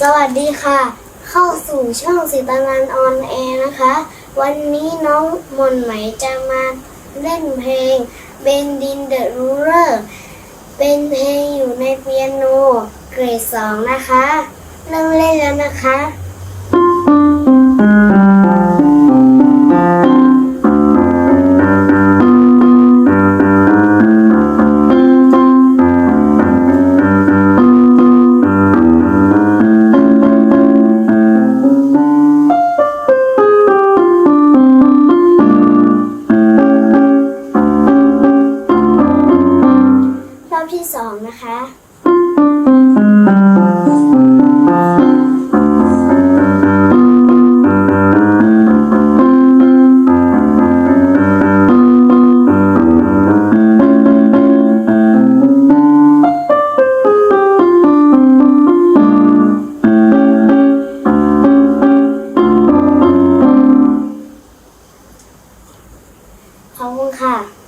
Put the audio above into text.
สวัสดีค่ะ เข้าสู่ช่องสิตานันออนแอร์นะคะ วันนี้น้องมนไหมจะมาเล่นเพลง b e n d in the Ruler เป็นเพลงอยู่ในเปียโนเกรดสองนะคะ เริ่มเล่นแล้วนะคะ ที่สองนะคะขอบคุณค่ะ